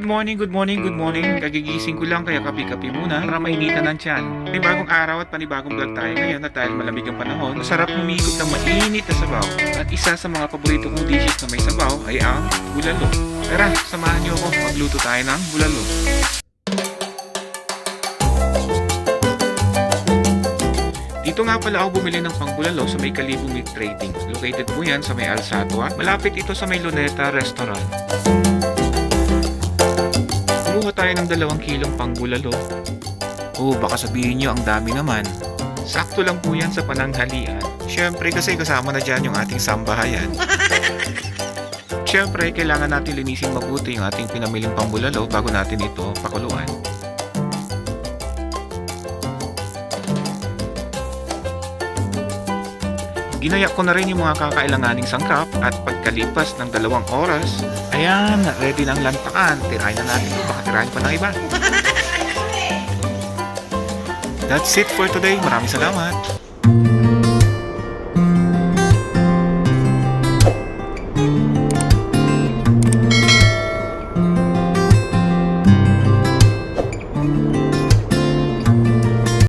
good morning, good morning, good morning. Kagigising ko lang kaya kapi-kapi muna para mainitan ng tiyan. May bagong araw at panibagong vlog tayo ngayon at dahil malamig ang panahon, masarap humigop ng mainit na sabaw. At isa sa mga paborito kong dishes na may sabaw ay ang bulalo. Tara, samahan niyo ako magluto tayo ng bulalo. Dito nga pala ako bumili ng pangbulalo sa may Kalibo Meat Trading. Located po yan sa may Alsatua. Malapit ito sa may Luneta Restaurant. Kumuha tayo ng dalawang kilong pangbulalo. Oh, baka sabihin nyo ang dami naman. Sakto lang po yan sa pananghalian. Siyempre kasi kasama na dyan yung ating sambahayan. Siyempre, kailangan natin linisin mabuti yung ating pinamiling pambulalo bago natin ito pakuluan. Ginaya ko na rin yung mga kakailanganing sangkap at pagkalipas ng dalawang oras, ayan, ready ng lantakan. Tirahin na natin ito, baka tirahin pa ng iba. That's it for today. Maraming salamat. thank you